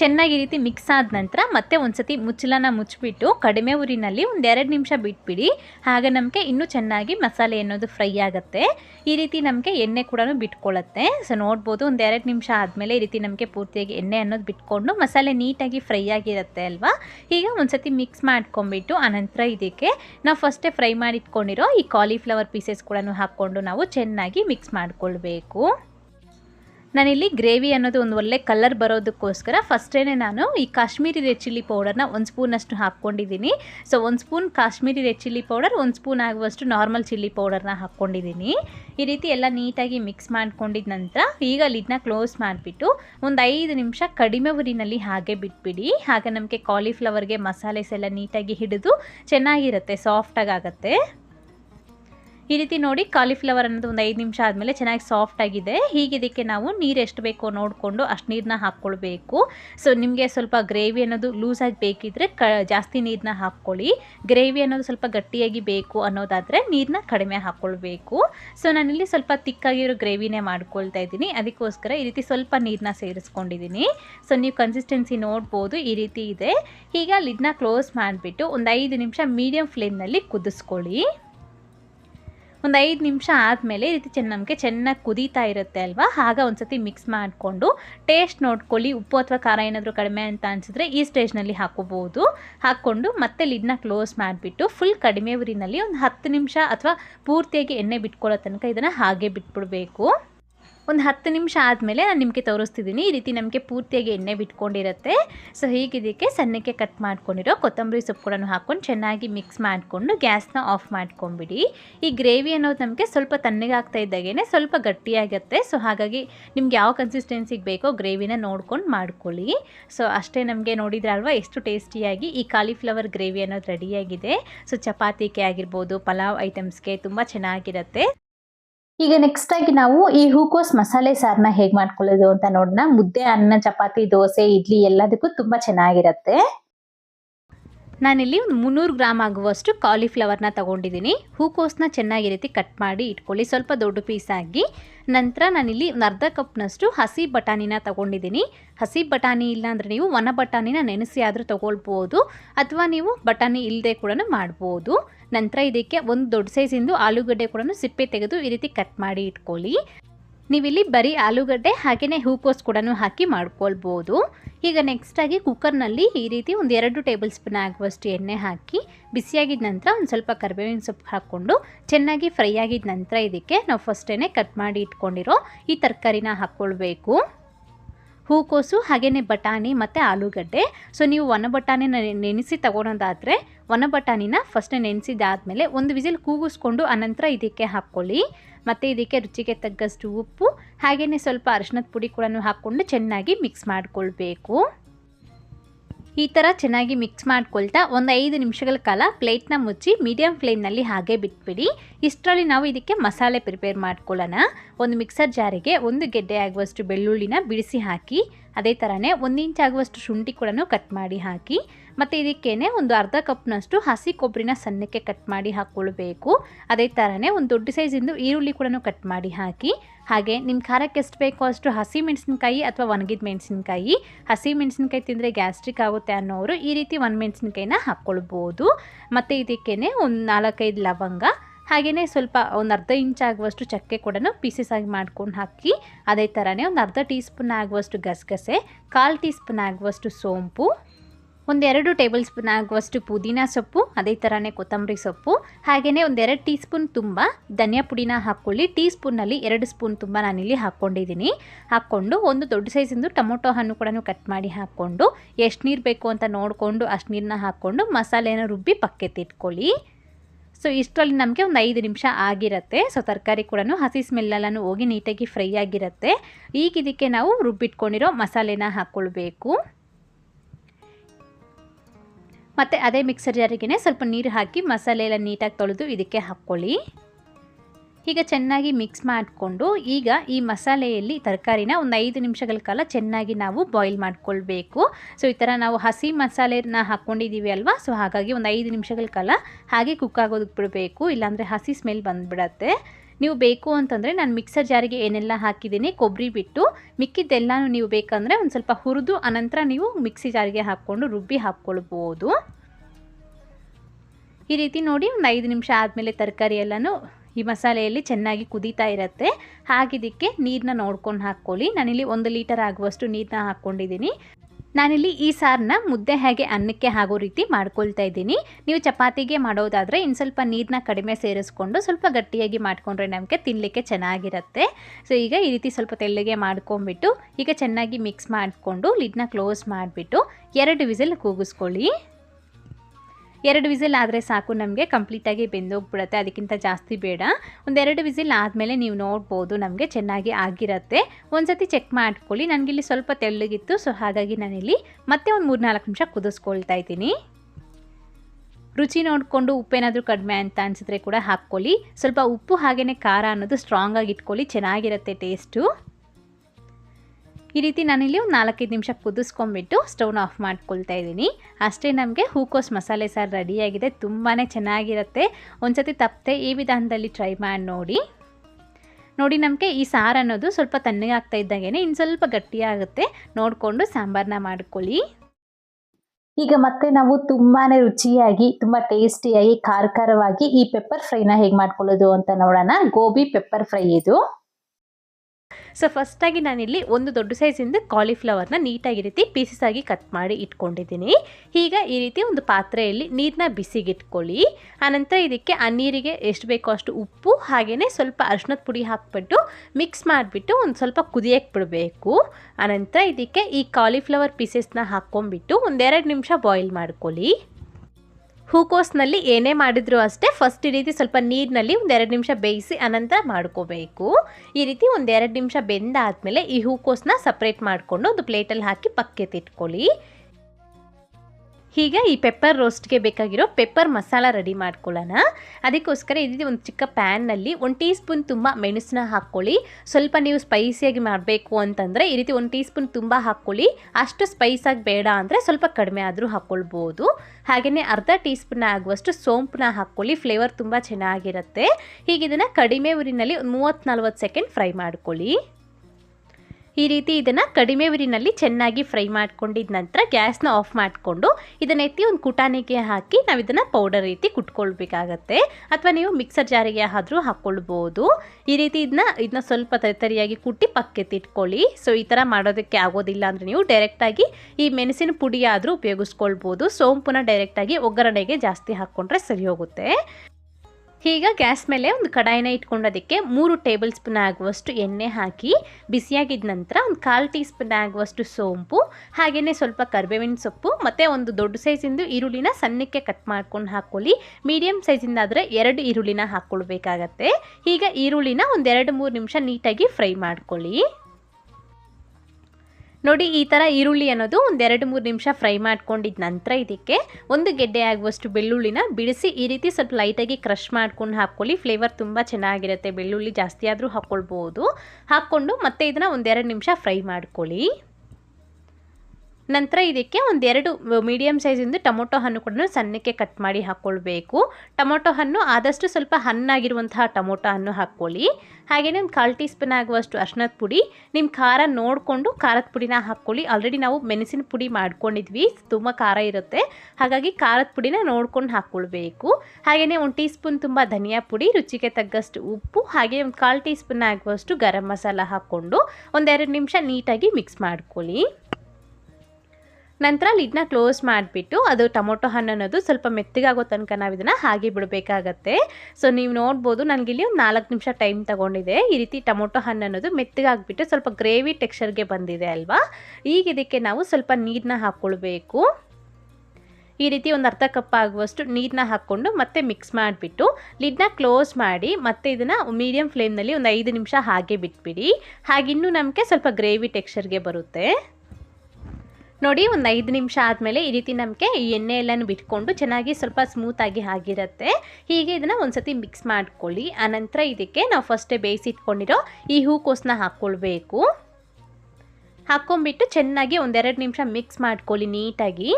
ಚೆನ್ನಾಗಿ ಈ ರೀತಿ ಮಿಕ್ಸ್ ಆದ ನಂತರ ಮತ್ತೆ ಒಂದು ಸತಿ ಮುಚ್ಚಲನ ಮುಚ್ಚಿಬಿಟ್ಟು ಕಡಿಮೆ ಉರಿನಲ್ಲಿ ಒಂದೆರಡು ನಿಮಿಷ ಬಿಟ್ಬಿಡಿ. ಹಾಗೆ ನಮಗೆ ಇನ್ನೂ ಚೆನ್ನಾಗಿ ಮಸಾಲೆ ಅನ್ನೋದು ಫ್ರೈ ಆಗುತ್ತೆ. ಈ ರೀತಿ ನಮಗೆ ಎಣ್ಣೆ ಕೂಡ ಬಿಟ್ಕೊಳ್ಳುತ್ತೆ ಸೊ ನೋಡ್ಬೋದು ಒಂದೆರಡು ನಿಮಿಷ ಆದಮೇಲೆ ಈ ರೀತಿ ನಮಗೆ ಪೂರ್ತಿಯಾಗಿ ಎಣ್ಣೆ ಅನ್ನೋದು ಬಿಟ್ಕೊಂಡು ಮಸಾಲೆ ನೀಟಾಗಿ ಫ್ರೈ ಆಗಿರುತ್ತೆ ಅಲ್ವಾ? ಈಗ ಒಂದು ಸತಿ ಮಿಕ್ಸ್ ಮಾಡ್ಕೊಂಬಿಟ್ಟು ಆನಂತರ ಇದಕ್ಕೆ ನಾವು ಫಸ್ಟೇ ಫ್ರೈ ಮಾಡಿ ಇಟ್ಕೊಂಡಿರೋ ಈ ಕಾಲಿಫ್ಲವರ್ ಪೀಸಸ್ ಕೂಡ ಹಾಕ್ಕೊಂಡು ನಾವು ಚೆನ್ನಾಗಿ ಮಿಕ್ಸ್ ಮಾಡ್ಕೊಳ್ಬೇಕು. ನಾನಿಲ್ಲಿ ಗ್ರೇವಿ ಅನ್ನೋದು ಒಂದು ಒಳ್ಳೆ ಕಲರ್ ಬರೋದಕ್ಕೋಸ್ಕರ ಫಸ್ಟೇ ನಾನು ಈ ಕಾಶ್ಮೀರಿ ರೆಡ್ ಚಿಲ್ಲಿ ಪೌಡರ್ನ ಒಂದು ಸ್ಪೂನಷ್ಟು ಹಾಕ್ಕೊಂಡಿದ್ದೀನಿ. ಸೊ ಒಂದು spoon Kashmiri red chilli powder, ಒಂದು ಸ್ಪೂನ್ ಆಗುವಷ್ಟು ನಾರ್ಮಲ್ ಚಿಲ್ಲಿ ಪೌಡರ್ನ ಹಾಕ್ಕೊಂಡಿದ್ದೀನಿ. ಈ ರೀತಿ ಎಲ್ಲ ನೀಟಾಗಿ ಮಿಕ್ಸ್ ಮಾಡ್ಕೊಂಡಿದ ನಂತರ ಈಗ ಲಿಡ್ನ ಕ್ಲೋಸ್ ಮಾಡಿಬಿಟ್ಟು ಒಂದು ಐದು ನಿಮಿಷ ಕಡಿಮೆ ಉರಿನಲ್ಲಿ ಹಾಗೆ ಬಿಟ್ಬಿಡಿ. ಹಾಗೆ ನಮಗೆ ಕಾಲಿಫ್ಲವರ್ಗೆ ಮಸಾಲೆಸ್ ಎಲ್ಲ ನೀಟಾಗಿ ಹಿಡಿದು ಚೆನ್ನಾಗಿರುತ್ತೆ ಸಾಫ್ಟಾಗಿ ಆಗುತ್ತೆ. ಈ ರೀತಿ ನೋಡಿ ಕಾಲಿಫ್ಲವರ್ ಅನ್ನೋದು ಒಂದು ಐದು ನಿಮಿಷ ಆದಮೇಲೆ ಚೆನ್ನಾಗಿ ಸಾಫ್ಟ್ ಆಗಿದೆ. ಹೀಗೆ ಇದಕ್ಕೆ ನಾವು ನೀರು ಎಷ್ಟು ಬೇಕೋ ನೋಡಿಕೊಂಡು ಅಷ್ಟು ನೀರನ್ನ ಹಾಕ್ಕೊಳ್ಬೇಕು. ಸೊ ನಿಮಗೆ ಸ್ವಲ್ಪ ಗ್ರೇವಿ ಅನ್ನೋದು ಲೂಸಾಗಿ ಬೇಕಿದ್ರೆ ಕ, ಜಾಸ್ತಿ ನೀರನ್ನ ಹಾಕ್ಕೊಳ್ಳಿ. ಗ್ರೇವಿ ಅನ್ನೋದು ಸ್ವಲ್ಪ ಗಟ್ಟಿಯಾಗಿ ಬೇಕು ಅನ್ನೋದಾದರೆ ನೀರನ್ನ ಕಡಿಮೆ ಹಾಕ್ಕೊಳ್ಬೇಕು. ಸೊ ನಾನಿಲ್ಲಿ ಸ್ವಲ್ಪ ತಿಕ್ಕಾಗಿರೋ ಗ್ರೇವಿನೇ ಮಾಡ್ಕೊಳ್ತಾ ಇದ್ದೀನಿ. ಅದಕ್ಕೋಸ್ಕರ ಈ ರೀತಿ ಸ್ವಲ್ಪ ನೀರನ್ನ ಸೇರಿಸ್ಕೊಂಡಿದ್ದೀನಿ. ಸೊ ನೀವು ಕನ್ಸಿಸ್ಟೆನ್ಸಿ ನೋಡ್ಬೋದು, ಈ ರೀತಿ ಇದೆ. ಈಗ ಲಿಡ್ನ ಕ್ಲೋಸ್ ಮಾಡಿಬಿಟ್ಟು ಒಂದು ಐದು ನಿಮಿಷ ಮೀಡಿಯಂ ಫ್ಲೇಮ್ನಲ್ಲಿ ಕುದಿಸ್ಕೊಳ್ಳಿ. ಒಂದು ಐದು ನಿಮಿಷ ಆದಮೇಲೆ ಈ ರೀತಿ ನಮಗೆ ಚೆನ್ನಾಗಿ ಕುದೀತಾ ಇರುತ್ತೆ ಅಲ್ವಾ? ಆಗ ಒಂದು ಸತಿ ಮಿಕ್ಸ್ ಮಾಡಿಕೊಂಡು ಟೇಸ್ಟ್ ನೋಡ್ಕೊಳ್ಳಿ. ಉಪ್ಪು ಅಥವಾ ಖಾರ ಏನಾದರೂ ಕಡಿಮೆ ಅಂತ ಅನಿಸಿದ್ರೆ ಈ ಸ್ಟೇಜ್ನಲ್ಲಿ ಹಾಕೋಬೋದು ಹಾಕ್ಕೊಂಡು ಮತ್ತೆ ಲಿಡ್ನ ಕ್ಲೋಸ್ ಮಾಡಿಬಿಟ್ಟು ಫುಲ್ ಕಡಿಮೆ ಉರಿನಲ್ಲಿ ಒಂದು ಹತ್ತು ನಿಮಿಷ ಅಥವಾ ಪೂರ್ತಿಯಾಗಿ ಎಣ್ಣೆ ಬಿಟ್ಕೊಳ್ಳೋ ತನಕ ಇದನ್ನು ಹಾಗೆ ಬಿಟ್ಬಿಡಬೇಕು. ಒಂದು ಹತ್ತು ನಿಮಿಷ ಆದಮೇಲೆ ನಾನು ನಿಮಗೆ ತೋರಿಸ್ತಿದ್ದೀನಿ. ಈ ರೀತಿ ನಮಗೆ ಪೂರ್ತಿಯಾಗಿ ಎಣ್ಣೆ ಬಿಟ್ಕೊಂಡಿರುತ್ತೆ. ಸೊ ಹೀಗಿದಕ್ಕೆ ಸಣ್ಣಕ್ಕೆ ಕಟ್ ಮಾಡ್ಕೊಂಡಿರೋ ಕೊತ್ತಂಬರಿ ಸೊಪ್ಪು ಕೂಡ ಹಾಕ್ಕೊಂಡು ಚೆನ್ನಾಗಿ ಮಿಕ್ಸ್ ಮಾಡಿಕೊಂಡು ಗ್ಯಾಸ್ನ ಆಫ್ ಮಾಡ್ಕೊಂಬಿಡಿ. ಈ ಗ್ರೇವಿ ಅನ್ನೋದು ನಮಗೆ ಸ್ವಲ್ಪ ತಣ್ಣಗಾಗ್ತಾ ಇದ್ದಾಗೇ ಸ್ವಲ್ಪ ಗಟ್ಟಿಯಾಗುತ್ತೆ. ಸೊ ಹಾಗಾಗಿ ನಿಮ್ಗೆ ಯಾವ ಕನ್ಸಿಸ್ಟೆನ್ಸಿಗೆ ಬೇಕೋ ಗ್ರೇವಿನ ನೋಡ್ಕೊಂಡು ಮಾಡ್ಕೊಳ್ಳಿ. ಸೊ ಅಷ್ಟೇ ನಮಗೆ ನೋಡಿದ್ರೆ ಅಲ್ವಾ ಎಷ್ಟು ಟೇಸ್ಟಿಯಾಗಿ ಈ ಕಾಲಿಫ್ಲವರ್ ಗ್ರೇವಿ ಅನ್ನೋದು ರೆಡಿಯಾಗಿದೆ ಸೊ ಚಪಾತಿಗೆ ಆಗಿರ್ಬೋದು, ಪಲಾವ್ ಐಟಮ್ಸ್ಗೆ ತುಂಬ ಚೆನ್ನಾಗಿರುತ್ತೆ. ಈಗ ನೆಕ್ಸ್ಟ್ ಆಗಿ ನಾವು ಈ ಹೂಕೋಸ್ ಮಸಾಲೆ ಸಾರನ್ನ ಹೇಗೆ ಮಾಡ್ಕೊಳ್ಳೋದು ಅಂತ ನೋಡೋಣ ಮುದ್ದೆ, ಅನ್ನ, ಚಪಾತಿ, ದೋಸೆ, ಇಡ್ಲಿ ಎಲ್ಲದಕ್ಕೂ ತುಂಬಾ ಚೆನ್ನಾಗಿರುತ್ತೆ. ನಾನಿಲ್ಲಿ ಒಂದು ಮುನ್ನೂರು ಗ್ರಾಮ್ ಆಗುವಷ್ಟು ಕಾಲಿಫ್ಲವರ್ನ ತಗೊಂಡಿದ್ದೀನಿ. ಹೂಕೋಸನ್ನ ಚೆನ್ನಾಗಿ ರೀತಿ ಕಟ್ ಮಾಡಿ ಇಟ್ಕೊಳ್ಳಿ. ಸ್ವಲ್ಪ ದೊಡ್ಡ ಪೀಸ್ ಆಗಿ. ನಂತರ ನಾನಿಲ್ಲಿ ಒಂದು ಅರ್ಧ ಕಪ್ನಷ್ಟು ಹಸಿ ಬಟಾಣಿನ ತಗೊಂಡಿದ್ದೀನಿ. ಹಸಿ ಬಟಾಣಿ ಇಲ್ಲ ಅಂದರೆ ನೀವು ಒಣ ಬಟಾಣಿನ ನೆನೆಸಿ ಆದರೂ ತೊಗೊಳ್ಬೋದು. ಅಥವಾ ನೀವು ಬಟಾಣಿ ಇಲ್ಲದೆ ಕೂಡ ಮಾಡ್ಬೋದು. ನಂತರ ಇದಕ್ಕೆ ಒಂದು ದೊಡ್ಡ ಸೈಜಿಂದು ಆಲೂಗಡ್ಡೆ ಕೂಡ ಸಿಪ್ಪೆ ತೆಗೆದು ಈ ರೀತಿ ಕಟ್ ಮಾಡಿ ಇಟ್ಕೊಳ್ಳಿ. ನೀವಿಲ್ಲಿ ಬರೀ ಆಲೂಗಡ್ಡೆ ಹಾಗೆಯೇ ಹೂಕೋಸು ಕೂಡ ಹಾಕಿ ಮಾಡ್ಕೊಳ್ಬೋದು. ಈಗ ನೆಕ್ಸ್ಟಾಗಿ ಕುಕ್ಕರ್ನಲ್ಲಿ ಈ ರೀತಿ ಒಂದು ಎರಡು ಟೇಬಲ್ ಸ್ಪೂನ್ ಆಗುವಷ್ಟು ಎಣ್ಣೆ ಹಾಕಿ ಬಿಸಿಯಾಗಿದ ನಂತರ ಒಂದು ಸ್ವಲ್ಪ ಕರಿಬೇವಿನ ಸೊಪ್ಪು ಹಾಕ್ಕೊಂಡು ಚೆನ್ನಾಗಿ ಫ್ರೈ ಆಗಿದ ನಂತರ ಇದಕ್ಕೆ ನಾವು ಫಸ್ಟೇ ಕಟ್ ಮಾಡಿ ಇಟ್ಕೊಂಡಿರೋ ಈ ತರಕಾರಿನ ಹಾಕ್ಕೊಳ್ಬೇಕು. ಹೂಕೋಸು ಹಾಗೆಯೇ ಬಟಾಣಿ ಮತ್ತು ಆಲೂಗಡ್ಡೆ. ಸೊ ನೀವು ಒಣ ಬಟಾಣಿನ ನೆನೆಸಿ ತಗೊಳೋದಾದರೆ ಒಣ ಬಟಾಣಿನ ಫಸ್ಟ್ ನೆನೆಸಿದಾದ್ಮೇಲೆ ಒಂದು ವಿಸಿಲ್ ಕೂಗಿಸ್ಕೊಂಡು ಅನಂತರ ಇದಕ್ಕೆ ಹಾಕ್ಕೊಳ್ಳಿ. ಮತ್ತು ಇದಕ್ಕೆ ರುಚಿಗೆ ತಗ್ಗಷ್ಟು ಉಪ್ಪು ಹಾಗೆಯೇ ಸ್ವಲ್ಪ ಅರಿಶಿನದ ಪುಡಿ ಕೂಡ ಹಾಕ್ಕೊಂಡು ಚೆನ್ನಾಗಿ ಮಿಕ್ಸ್ ಮಾಡಿಕೊಳ್ಬೇಕು. ಈ ಥರ ಚೆನ್ನಾಗಿ ಮಿಕ್ಸ್ ಮಾಡ್ಕೊಳ್ತಾ ಒಂದು ಐದು ನಿಮಿಷಗಳ ಕಾಲ ಪ್ಲೇಟ್ನ ಮುಚ್ಚಿ ಮೀಡಿಯಮ್ ಫ್ಲೇಮ್ನಲ್ಲಿ ಹಾಗೆ ಬಿಟ್ಬಿಡಿ. ಇಷ್ಟರಲ್ಲಿ ನಾವು ಇದಕ್ಕೆ ಮಸಾಲೆ ಪ್ರಿಪೇರ್ ಮಾಡ್ಕೊಳ್ಳೋಣ. ಒಂದು ಮಿಕ್ಸರ್ ಜಾರಿಗೆ ಒಂದು ಗೆಡ್ಡೆ ಆಗುವಷ್ಟು ಬೆಳ್ಳುಳ್ಳಿನ ಬಿಡಿಸಿ ಹಾಕಿ ಅದೇ ಥರನೇ ಒಂದು ಇಂಚ್ ಆಗುವಷ್ಟು ಶುಂಠಿ ಕೂಡ ಕಟ್ ಮಾಡಿ ಹಾಕಿ, ಮತ್ತು ಇದಕ್ಕೇನೆ ಒಂದು ಅರ್ಧ ಕಪ್ನಷ್ಟು ಹಸಿ ಕೊಬ್ಬರಿನ ಸಣ್ಣಕ್ಕೆ ಕಟ್ ಮಾಡಿ ಹಾಕ್ಕೊಳ್ಬೇಕು ಅದೇ ಥರನೇ ಒಂದು ದೊಡ್ಡ ಸೈಜಿಂದು ಈರುಳ್ಳಿ ಕೂಡ ಕಟ್ ಮಾಡಿ ಹಾಕಿ, ಹಾಗೆ ನಿಮ್ಮ ಖಾರಕ್ಕೆ ಎಷ್ಟು ಬೇಕೋ ಅಷ್ಟು ಹಸಿ ಮೆಣಸಿನ್ಕಾಯಿ ಅಥವಾ ಒಣಗಿದ ಮೆಣಸಿನ್ಕಾಯಿ, ಹಸಿ ಮೆಣಸಿನ್ಕಾಯಿ ತಿಂದರೆ ಗ್ಯಾಸ್ಟ್ರಿಕ್ ಆಗುತ್ತೆ ಅನ್ನೋರು ಈ ರೀತಿ ಒಂದು ಮೆಣಸಿನ್ಕಾಯಿನ ಹಾಕ್ಕೊಳ್ಬೋದು ಮತ್ತು ಇದಕ್ಕೇ ಒಂದು ನಾಲ್ಕೈದು ಲವಂಗ ಹಾಗೆಯೇ ಸ್ವಲ್ಪ ಒಂದು ಅರ್ಧ ಇಂಚ್ ಆಗುವಷ್ಟು ಚಕ್ಕೆ ಕೂಡ ಪೀಸಸ್ ಆಗಿ ಮಾಡ್ಕೊಂಡು ಹಾಕಿ, ಅದೇ ಥರನೇ ಒಂದು ಅರ್ಧ ಟೀ ಸ್ಪೂನ್ ಆಗುವಷ್ಟು ಗಸಗಸೆ, ಕಾಲು ಟೀ ಸ್ಪೂನ್ ಆಗುವಷ್ಟು ಸೋಂಪು ಒಂದೆರಡು ಟೇಬಲ್ ಸ್ಪೂನ್ ಆಗುವಷ್ಟು ಪುದೀನ ಸೊಪ್ಪು, ಅದೇ ಥರನೇ ಕೊತ್ತಂಬರಿ ಸೊಪ್ಪು ಹಾಗೆಯೇ ಒಂದೆರಡು ಟೀ ಸ್ಪೂನ್ ತುಂಬ ಧನಿಯಾ ಪುಡಿನ ಹಾಕ್ಕೊಳ್ಳಿ ಟೀ ಸ್ಪೂನಲ್ಲಿ ಎರಡು ಸ್ಪೂನ್ ತುಂಬ ನಾನಿಲ್ಲಿ ಹಾಕ್ಕೊಂಡಿದ್ದೀನಿ. ಹಾಕ್ಕೊಂಡು ಒಂದು ದೊಡ್ಡ ಸೈಜಿಂದು ಟೊಮೊಟೊ ಹಣ್ಣು ಕೂಡ ಕಟ್ ಮಾಡಿ ಹಾಕ್ಕೊಂಡು, ಎಷ್ಟು ನೀರು ಬೇಕು ಅಂತ ನೋಡಿಕೊಂಡು ಅಷ್ಟು ನೀರನ್ನ ಹಾಕ್ಕೊಂಡು ಮಸಾಲೆನ ರುಬ್ಬಿ ಪಕ್ಕೆತ್ತಿಟ್ಕೊಳ್ಳಿ. ಸೊ ಇಷ್ಟರಲ್ಲಿ ನಮಗೆ ಒಂದು ಐದು ನಿಮಿಷ ಆಗಿರುತ್ತೆ. ಸೊ ತರಕಾರಿ ಕೂಡ ಹಸಿ ಸ್ಮೆಲ್ಲೆಲ್ಲನೂ ಹೋಗಿ ನೀಟಾಗಿ ಫ್ರೈ ಆಗಿರುತ್ತೆ. ಈಗ ಇದಕ್ಕೆ ನಾವು ರುಬ್ಬಿಟ್ಕೊಂಡಿರೋ ಮಸಾಲೆನ ಹಾಕ್ಕೊಳ್ಬೇಕು ಮತ್ತು ಅದೇ ಮಿಕ್ಸರ್ ಜಾರಿಗೆ ಸ್ವಲ್ಪ ನೀರು ಹಾಕಿ ಮಸಾಲೆ ಎಲ್ಲ ನೀಟಾಗಿ ತೊಳೆದು ಇದಕ್ಕೆ ಹಾಕ್ಕೊಳ್ಳಿ. ಈಗ ಚೆನ್ನಾಗಿ ಮಿಕ್ಸ್ ಮಾಡಿಕೊಂಡು ಈಗ ಈ ಮಸಾಲೆಯಲ್ಲಿ ತರಕಾರಿನ ಒಂದು ಐದು ನಿಮಿಷಗಳ ಕಾಲ ಚೆನ್ನಾಗಿ ನಾವು ಬಾಯ್ಲ್ ಮಾಡ್ಕೊಳ್ಬೇಕು. ಸೊ ಈ ಥರ ನಾವು ಹಸಿ ಮಸಾಲೆನ ಹಾಕ್ಕೊಂಡಿದ್ದೀವಿ ಅಲ್ವಾ? ಸೊ ಹಾಗಾಗಿ ಒಂದು ಐದು ನಿಮಿಷಗಳ ಕಾಲ ಹಾಗೆ ಕುಕ್ ಆಗೋದಕ್ಕೆ ಬಿಡಬೇಕು. ಇಲ್ಲಾಂದರೆ ಹಸಿ ಸ್ಮೆಲ್ ಬಂದುಬಿಡತ್ತೆ. ನೀವು ಬೇಕು ಅಂತಂದರೆ ನಾನು ಮಿಕ್ಸರ್ ಜಾರಿಗೆ ಏನೆಲ್ಲ ಹಾಕಿದ್ದೀನಿ ಕೊಬ್ಬರಿ ಬಿಟ್ಟು, ಮಿಕ್ಕಿದ್ದೆಲ್ಲನೂ ನೀವು ಬೇಕಂದರೆ ಒಂದು ಸ್ವಲ್ಪ ಹುರಿದು ಅನಂತರ ನೀವು ಮಿಕ್ಸಿ ಜಾರಿಗೆ ಹಾಕ್ಕೊಂಡು ರುಬ್ಬಿ ಹಾಕ್ಕೊಳ್ಬೋದು. ಈ ರೀತಿ ನೋಡಿ ಒಂದು ಐದು ನಿಮಿಷ ಆದಮೇಲೆ ತರಕಾರಿ ಎಲ್ಲನೂ ಈ ಮಸಾಲೆಯಲ್ಲಿ ಚೆನ್ನಾಗಿ ಕುದೀತಾ ಇರುತ್ತೆ. ಹಾಗಿದ್ದಕ್ಕೆ ನೀರನ್ನ ನೋಡ್ಕೊಂಡು ಹಾಕ್ಕೊಳ್ಳಿ. ನಾನಿಲ್ಲಿ ಒಂದು ಲೀಟರ್ ಆಗುವಷ್ಟು ನೀರನ್ನ ಹಾಕ್ಕೊಂಡಿದ್ದೀನಿ. ನಾನಿಲ್ಲಿ ಈ ಸಾರನ್ನ ಮುದ್ದೆ ಹೇಗೆ ಅನ್ನಕ್ಕೆ ಆಗೋ ರೀತಿ ಮಾಡ್ಕೊಳ್ತಾ ಇದ್ದೀನಿ. ನೀವು ಚಪಾತಿಗೆ ಮಾಡೋದಾದರೆ ಇನ್ನು ಸ್ವಲ್ಪ ನೀರನ್ನ ಕಡಿಮೆ ಸೇರಿಸ್ಕೊಂಡು ಸ್ವಲ್ಪ ಗಟ್ಟಿಯಾಗಿ ಮಾಡಿಕೊಂಡ್ರೆ ನಮಗೆ ತಿನ್ನಲಿಕ್ಕೆ ಚೆನ್ನಾಗಿರುತ್ತೆ. ಸೊ ಈಗ ಈ ರೀತಿ ಸ್ವಲ್ಪ ತೆಳ್ಳಗೆ ಮಾಡ್ಕೊಂಬಿಟ್ಟು ಈಗ ಚೆನ್ನಾಗಿ ಮಿಕ್ಸ್ ಮಾಡಿಕೊಂಡು ಲಿಡ್ನ ಕ್ಲೋಸ್ ಮಾಡಿಬಿಟ್ಟು, ಎರಡು ವಿಸಿಲ್ ಕೂಗಿಸ್ಕೊಳ್ಳಿ. ಎರಡು ವಿಸಿಲ್ ಆದರೆ ಸಾಕು, ನಮಗೆ ಕಂಪ್ಲೀಟಾಗಿ ಬೆಂದೋಗ್ಬಿಡುತ್ತೆ, ಅದಕ್ಕಿಂತ ಜಾಸ್ತಿ ಬೇಡ. ಒಂದೆರಡು ವಿಸಿಲ್ ಆದಮೇಲೆ ನೀವು ನೋಡ್ಬೋದು, ನಮಗೆ ಚೆನ್ನಾಗಿ ಆಗಿರುತ್ತೆ. ಒಂದು ಸತಿ ಚೆಕ್ ಮಾಡ್ಕೊಳ್ಳಿ, ನನಗಿಲ್ಲಿ ಸ್ವಲ್ಪ ತೆಳ್ಳಗಿತ್ತು, ಸೊ ಹಾಗಾಗಿ ನಾನಿಲ್ಲಿ ಮತ್ತೆ ಒಂದು ಮೂರು ನಾಲ್ಕು ನಿಮಿಷ ಕುದಿಸ್ಕೊಳ್ತಾ ಇದ್ದೀನಿ. ರುಚಿ ನೋಡಿಕೊಂಡು ಉಪ್ಪೇನಾದರೂ ಕಡಿಮೆ ಅಂತ ಅನಿಸಿದ್ರೆ ಕೂಡ ಹಾಕ್ಕೊಳ್ಳಿ. ಸ್ವಲ್ಪ ಉಪ್ಪು ಹಾಗೆಯೇ ಖಾರ ಅನ್ನೋದು ಸ್ಟ್ರಾಂಗಾಗಿ ಇಟ್ಕೊಳ್ಳಿ, ಚೆನ್ನಾಗಿರುತ್ತೆ ಟೇಸ್ಟು ಈ ರೀತಿ ನಾನಿಲ್ಲಿ ಒಂದು ನಾಲ್ಕೈದು ನಿಮಿಷ ಕುದಿಸ್ಕೊಂಬಿಟ್ಟು ಸ್ಟೌನ್ ಆಫ್ ಮಾಡ್ಕೊಳ್ತಾ ಇದ್ದೀನಿ. ಅಷ್ಟೇ ನಮಗೆ ಹೂಕೋಸ್ ಮಸಾಲೆ ಸಾರು ರೆಡಿಯಾಗಿದೆ. ತುಂಬಾ ಚೆನ್ನಾಗಿರುತ್ತೆ. ಒಂದ್ಸತಿ ತಪ್ಪದೆ ಈ ವಿಧಾನದಲ್ಲಿ ಟ್ರೈ ಮಾಡಿ ನೋಡಿ. ನೋಡಿ ನಮಗೆ ಈ ಸಾರು ಅನ್ನೋದು ಸ್ವಲ್ಪ ತಣ್ಣಗೆ ಆಗ್ತಾ ಇದ್ದಾಗೇನೆ ಇನ್ನು ಸ್ವಲ್ಪ ಗಟ್ಟಿಯಾಗುತ್ತೆ ನೋಡಿಕೊಂಡು ಸಾಂಬಾರನ್ನ ಮಾಡ್ಕೊಳ್ಳಿ. ಈಗ ಮತ್ತೆ ನಾವು ತುಂಬಾ ರುಚಿಯಾಗಿ, ತುಂಬ ಟೇಸ್ಟಿಯಾಗಿ ಖಾರ ಖಾರವಾಗಿ ಈ ಪೆಪ್ಪರ್ ಫ್ರೈನ ಹೇಗೆ ಮಾಡ್ಕೊಳ್ಳೋದು ಅಂತ ನೋಡೋಣ. ಗೋಬಿ ಪೆಪ್ಪರ್ ಫ್ರೈ ಇದು. ಸೊ ಫಸ್ಟಾಗಿ ನಾನಿಲ್ಲಿ ಒಂದು ದೊಡ್ಡ ಸೈಜಿಂದ ಕಾಲಿಫ್ಲವರ್ನ ನೀಟಾಗಿ ರೀತಿ ಪೀಸಸ್ ಆಗಿ ಕಟ್ ಮಾಡಿ ಇಟ್ಕೊಂಡಿದ್ದೀನಿ. ಈಗ ಈ ರೀತಿ ಒಂದು ಪಾತ್ರೆಯಲ್ಲಿ ನೀರನ್ನ ಬಿಸಿಗಿಟ್ಕೊಳ್ಳಿ. ಆನಂತರ ಇದಕ್ಕೆ ಆ ನೀರಿಗೆ ಎಷ್ಟು ಬೇಕೋ ಅಷ್ಟು ಉಪ್ಪು ಹಾಗೆಯೇ ಸ್ವಲ್ಪ ಅರ್ಶಿನದ ಪುಡಿ ಹಾಕ್ಬಿಟ್ಟು ಮಿಕ್ಸ್ ಮಾಡಿಬಿಟ್ಟು ಒಂದು ಸ್ವಲ್ಪ ಕುದಿಯಕ್ಕೆ ಬಿಡಬೇಕು. ಆನಂತರ ಇದಕ್ಕೆ ಈ ಕಾಲಿಫ್ಲವರ್ ಪೀಸಸ್ನ ಹಾಕ್ಕೊಂಬಿಟ್ಟು ಒಂದೆರಡು ನಿಮಿಷ ಬಾಯ್ಲ್ ಮಾಡ್ಕೊಳ್ಳಿ. ಹೂಕೋಸ್ನಲ್ಲಿ ಏನೇ ಮಾಡಿದ್ರು ಅಷ್ಟೇ ಫಸ್ಟ್ ಈ ರೀತಿ ಸ್ವಲ್ಪ ನೀರಿನಲ್ಲಿ ಒಂದೆರಡು ನಿಮಿಷ ಬೇಯಿಸಿ ಅನಂತರ ಮಾಡ್ಕೋಬೇಕು. ಈ ರೀತಿ ಒಂದೆರಡು ನಿಮಿಷ ಬೆಂದಾದಮೇಲೆ ಈ ಹೂಕೋಸನ್ನ ಸಪ್ರೇಟ್ ಮಾಡಿಕೊಂಡು ಒಂದು ಪ್ಲೇಟಲ್ಲಿ ಹಾಕಿ ಪಕ್ಕೆತ್ತಿಟ್ಕೊಳ್ಳಿ ಈಗ ಈ ಪೆಪ್ಪರ್ ರೋಸ್ಟ್ಗೆ ಬೇಕಾಗಿರೋ ಪೆಪ್ಪರ್ ಮಸಾಲ ರೆಡಿ ಮಾಡ್ಕೊಳ್ಳೋಣ. ಅದಕ್ಕೋಸ್ಕರ ಇದ್ದಿದ್ದು ಒಂದು ಚಿಕ್ಕ ಪ್ಯಾನ್ನಲ್ಲಿ ಒಂದು ಟೀ ಸ್ಪೂನ್ ತುಂಬ ಮೆಣಸನ್ನ ಹಾಕ್ಕೊಳ್ಳಿ. ಸ್ವಲ್ಪ ನೀವು ಸ್ಪೈಸಿಯಾಗಿ ಮಾಡಬೇಕು ಅಂತಂದರೆ ಈ ರೀತಿ ಒಂದು ಟೀ ಸ್ಪೂನ್ ತುಂಬ ಹಾಕ್ಕೊಳ್ಳಿ. ಅಷ್ಟು ಸ್ಪೈಸಾಗಿ ಬೇಡ ಅಂದರೆ ಸ್ವಲ್ಪ ಕಡಿಮೆ ಆದರೂ ಹಾಕ್ಕೊಳ್ಬೋದು. ಹಾಗೆಯೇ ಅರ್ಧ ಟೀ ಸ್ಪೂನ್ ಆಗುವಷ್ಟು ಸೋಂಪನ್ನ ಹಾಕ್ಕೊಳ್ಳಿ. ಫ್ಲೇವರ್ ತುಂಬ ಚೆನ್ನಾಗಿರುತ್ತೆ. ಹೀಗೆ ಇದನ್ನು ಕಡಿಮೆ ಊರಿನಲ್ಲಿ ಒಂದು ಮೂವತ್ತು ನಲ್ವತ್ತು ಸೆಕೆಂಡ್ ಫ್ರೈ ಮಾಡ್ಕೊಳ್ಳಿ. ಈ ರೀತಿ ಇದನ್ನು ಕಡಿಮೆ ಉರಿನಲ್ಲಿ ಚೆನ್ನಾಗಿ ಫ್ರೈ ಮಾಡ್ಕೊಂಡಿದ ನಂತರ ಗ್ಯಾಸ್ನ ಆಫ್ ಮಾಡಿಕೊಂಡು ಇದನ್ನ ಎತ್ತಿ ಒಂದು ಕುಟಾಣಿಗೆ ಹಾಕಿ ನಾವು ಇದನ್ನು ಪೌಡರ್ ರೀತಿ ಕುಟ್ಕೊಳ್ಬೇಕಾಗತ್ತೆ. ಅಥವಾ ನೀವು ಮಿಕ್ಸರ್ ಜಾರಿಗೆ ಆದರೂ ಹಾಕ್ಕೊಳ್ಬೋದು ಈ ರೀತಿ ಇದನ್ನ ಇದನ್ನ ಸ್ವಲ್ಪ ತರಿತರಿಯಾಗಿ ಕುಟ್ಟಿ ಪಕ್ಕೆತ್ತಿಟ್ಕೊಳ್ಳಿ ಸೊ ಈ ಥರ ಮಾಡೋದಕ್ಕೆ ಆಗೋದಿಲ್ಲ ಅಂದರೆ ನೀವು ಡೈರೆಕ್ಟಾಗಿ ಈ ಮೆಣಸಿನ ಪುಡಿ ಆದರೂ ಉಪಯೋಗಿಸ್ಕೊಳ್ಬೋದು. ಸೋಂಪುನ ಡೈರೆಕ್ಟಾಗಿ ಒಗ್ಗರಣೆಗೆ ಜಾಸ್ತಿ ಹಾಕ್ಕೊಂಡ್ರೆ ಸರಿ ಹೋಗುತ್ತೆ. ಈಗ ಗ್ಯಾಸ್ ಮೇಲೆ ಒಂದು ಕಡಾಯಿನ ಇಟ್ಕೊಂಡೋದಕ್ಕೆ ಮೂರು ಟೇಬಲ್ ಸ್ಪೂನ್ ಆಗುವಷ್ಟು ಎಣ್ಣೆ ಹಾಕಿ ಬಿಸಿಯಾಗಿದ್ದ ನಂತರ ಒಂದು ಕಾಲು ಟೀ ಸ್ಪೂನ್ ಆಗುವಷ್ಟು ಸೋಂಪು, ಹಾಗೆಯೇ ಸ್ವಲ್ಪ ಕರಿಬೇವಿನ ಸೊಪ್ಪು, ಮತ್ತು ಒಂದು ದೊಡ್ಡ ಸೈಜಿಂದು ಈರುಳ್ಳಿನ ಸಣ್ಣಕ್ಕೆ ಕಟ್ ಮಾಡ್ಕೊಂಡು ಹಾಕ್ಕೊಳ್ಳಿ ಮೀಡಿಯಮ್ ಸೈಜಿಂದ ಆದರೆ ಎರಡು ಈರುಳ್ಳಿನ ಹಾಕ್ಕೊಳ್ಬೇಕಾಗತ್ತೆ. ಈಗ ಈರುಳ್ಳಿನ ಒಂದೆರಡು ಮೂರು ನಿಮಿಷ ನೀಟಾಗಿ ಫ್ರೈ ಮಾಡ್ಕೊಳ್ಳಿ. ನೋಡಿ, ಈ ಥರ ಈರುಳ್ಳಿ ಅನ್ನೋದು ಒಂದೆರಡು ಮೂರು ನಿಮಿಷ ಫ್ರೈ ಮಾಡ್ಕೊಂಡಿದ್ದ ನಂತರ ಇದಕ್ಕೆ ಒಂದು ಗೆಡ್ಡೆ ಆಗುವಷ್ಟು ಬೆಳ್ಳುಳ್ಳಿನ ಬಿಡಿಸಿ ಈ ರೀತಿ ಸ್ವಲ್ಪ ಲೈಟಾಗಿ ಕ್ರಷ್ ಮಾಡ್ಕೊಂಡು ಹಾಕ್ಕೊಳ್ಳಿ ಫ್ಲೇವರ್ ತುಂಬ ಚೆನ್ನಾಗಿರುತ್ತೆ. ಬೆಳ್ಳುಳ್ಳಿ ಜಾಸ್ತಿ ಆದರೂ ಹಾಕ್ಕೊಳ್ಬೋದು ಹಾಕ್ಕೊಂಡು ಮತ್ತೆ ಇದನ್ನು ಒಂದೆರಡು ನಿಮಿಷ ಫ್ರೈ ಮಾಡ್ಕೊಳ್ಳಿ. ನಂತರ ಇದಕ್ಕೆ ಒಂದೆರಡು ಮೀಡಿಯಮ್ ಸೈಜಿಂದು ಟೊಮೊಟೊ ಹಣ್ಣು ಕೂಡ ಸಣ್ಣಕ್ಕೆ ಕಟ್ ಮಾಡಿ ಹಾಕ್ಕೊಳ್ಬೇಕು ಟೊಮೊಟೊ ಹಣ್ಣು ಆದಷ್ಟು ಸ್ವಲ್ಪ ಹಣ್ಣಾಗಿರುವಂತಹ ಟೊಮೊಟೊ ಹಣ್ಣು ಹಾಕ್ಕೊಳ್ಳಿ. ಹಾಗೆಯೇ ಒಂದು ಕಾಲು ಟೀ ಸ್ಪೂನ್ ಆಗುವಷ್ಟು ಅರ್ಶಿನದ ಪುಡಿ ನಿಮ್ಮ ಖಾರ ನೋಡಿಕೊಂಡು ಖಾರದ ಪುಡಿನ ಹಾಕ್ಕೊಳ್ಳಿ. ಆಲ್ರೆಡಿ ನಾವು ಮೆಣಸಿನ ಪುಡಿ ಮಾಡ್ಕೊಂಡಿದ್ವಿ, ತುಂಬ ಖಾರ ಇರುತ್ತೆ. ಹಾಗಾಗಿ ಖಾರದ ಪುಡಿನ ನೋಡ್ಕೊಂಡು ಹಾಕ್ಕೊಳ್ಬೇಕು. ಹಾಗೆಯೇ ಒಂದು ಟೀ ಸ್ಪೂನ್ ತುಂಬ ಧನಿಯಾ ಪುಡಿ, ರುಚಿಗೆ ತಗ್ಗಷ್ಟು ಉಪ್ಪು, ಹಾಗೆ ಒಂದು ಕಾಲು ಟೀ ಸ್ಪೂನ್ ಆಗುವಷ್ಟು ಗರಂ ಮಸಾಲ ಹಾಕ್ಕೊಂಡು ಒಂದೆರಡು ನಿಮಿಷ ನೀಟಾಗಿ ಮಿಕ್ಸ್ ಮಾಡ್ಕೊಳ್ಳಿ. ನಂತರ ಲಿಡ್ನ ಕ್ಲೋಸ್ ಮಾಡಿಬಿಟ್ಟು ಅದು ಟೊಮೊಟೊ ಹಣ್ಣು ಅನ್ನೋದು ಸ್ವಲ್ಪ ಮೆತ್ತಗಾಗೋ ತನಕ ನಾವು ಇದನ್ನು ಹಾಗೆ ಬಿಡಬೇಕಾಗತ್ತೆ. ಸೊ ನೀವು ನೋಡ್ಬೋದು ನನಗಿಲ್ಲಿ ಒಂದು ನಾಲ್ಕು ನಿಮಿಷ ಟೈಮ್ ತಗೊಂಡಿದೆ. ಈ ರೀತಿ ಟೊಮೊಟೊ ಹಣ್ಣು ಅನ್ನೋದು ಮೆತ್ತಗಾಗ್ಬಿಟ್ಟು ಸ್ವಲ್ಪ ಗ್ರೇವಿ ಟೆಕ್ಸ್ಚರ್ಗೆ ಬಂದಿದೆ ಅಲ್ವಾ? ಈಗ ಇದಕ್ಕೆ ನಾವು ಸ್ವಲ್ಪ ನೀರನ್ನ ಹಾಕ್ಕೊಳ್ಬೇಕು ಈ ರೀತಿ ಒಂದು ಅರ್ಧ ಕಪ್ ಆಗುವಷ್ಟು ನೀರನ್ನ ಹಾಕ್ಕೊಂಡು ಮತ್ತೆ ಮಿಕ್ಸ್ ಮಾಡಿಬಿಟ್ಟು ಲಿಡ್ನ ಕ್ಲೋಸ್ ಮಾಡಿ ಮತ್ತೆ ಇದನ್ನು ಮೀಡಿಯಂ ಫ್ಲೇಮ್ನಲ್ಲಿ ಒಂದು ಐದು ನಿಮಿಷ ಹಾಗೆ ಬಿಟ್ಬಿಡಿ. ಹಾಗಿನ್ನೂ ನಮಗೆ ಸ್ವಲ್ಪ ಗ್ರೇವಿ ಟೆಕ್ಸ್ಚರ್ಗೆ ಬರುತ್ತೆ. ನೋಡಿ, ಒಂದು ಐದು ನಿಮಿಷ ಆದಮೇಲೆ ಈ ರೀತಿ ನಮಗೆ ಈ ಎಣ್ಣೆ ಎಲ್ಲನೂ ಬಿಟ್ಕೊಂಡು ಚೆನ್ನಾಗಿ ಸ್ವಲ್ಪ ಸ್ಮೂತಾಗಿ ಆಗಿರುತ್ತೆ. ಹೀಗೆ ಇದನ್ನು ಒಂದ್ಸತಿ ಮಿಕ್ಸ್ ಮಾಡ್ಕೊಳ್ಳಿ. ಆನಂತರ ಇದಕ್ಕೆ ನಾವು ಫಸ್ಟೇ ಬೇಯಿಸಿಟ್ಕೊಂಡಿರೋ ಈ ಹೂಕೋಸನ್ನ ಹಾಕ್ಕೊಳ್ಬೇಕು. ಹಾಕ್ಕೊಂಬಿಟ್ಟು ಚೆನ್ನಾಗಿ ಒಂದೆರಡು ನಿಮಿಷ ಮಿಕ್ಸ್ ಮಾಡ್ಕೊಳ್ಳಿ ನೀಟಾಗಿ.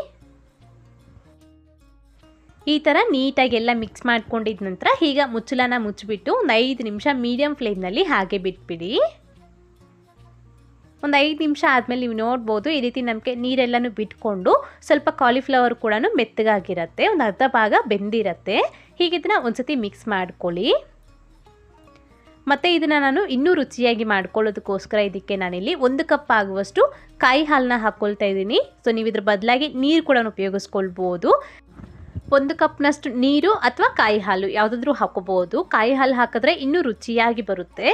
ಈ ಥರ ನೀಟಾಗಿ ಎಲ್ಲ ಮಿಕ್ಸ್ ಮಾಡ್ಕೊಂಡಿದ ನಂತರ ಈಗ ಮುಚ್ಚಲನ ಮುಚ್ಚಿಬಿಟ್ಟು ಒಂದು ಐದು ನಿಮಿಷ ಮೀಡಿಯಮ್ ಫ್ಲೇಮ್ನಲ್ಲಿ ಹಾಗೆ ಬಿಟ್ಬಿಡಿ. ಒಂದು ಐದು ನಿಮಿಷ ಆದಮೇಲೆ ನೀವು ನೋಡ್ಬೋದು, ಈ ರೀತಿ ನಮಗೆ ನೀರೆಲ್ಲನೂ ಬಿಟ್ಕೊಂಡು ಸ್ವಲ್ಪ ಕಾಲಿಫ್ಲವರ್ ಕೂಡ ಮೆತ್ತಗಾಗಿರುತ್ತೆ, ಒಂದು ಅರ್ಧ ಭಾಗ ಬೆಂದಿರುತ್ತೆ. ಹೀಗಿದ್ದನ್ನ ಒಂದು ಸತಿ ಮಿಕ್ಸ್ ಮಾಡ್ಕೊಳ್ಳಿ. ಮತ್ತು ಇದನ್ನು ನಾನು ಇನ್ನೂ ರುಚಿಯಾಗಿ ಮಾಡ್ಕೊಳ್ಳೋದಕ್ಕೋಸ್ಕರ ಇದಕ್ಕೆ ನಾನಿಲ್ಲಿ ಒಂದು ಕಪ್ ಆಗುವಷ್ಟು ಕಾಯಿ ಹಾಲನ್ನ ಹಾಕ್ಕೊಳ್ತಾ ಇದ್ದೀನಿ. ಸೊ ನೀವು ಇದ್ರ ಬದಲಾಗಿ ನೀರು ಕೂಡ ಉಪಯೋಗಿಸ್ಕೊಳ್ಬೋದು. ಒಂದು ಕಪ್ನಷ್ಟು ನೀರು ಅಥವಾ ಕಾಯಿ ಹಾಲು ಯಾವುದಾದ್ರೂ ಹಾಕೋಬೋದು. ಕಾಯಿ ಹಾಲು ಹಾಕಿದ್ರೆ ಇನ್ನೂ ರುಚಿಯಾಗಿ ಬರುತ್ತೆ.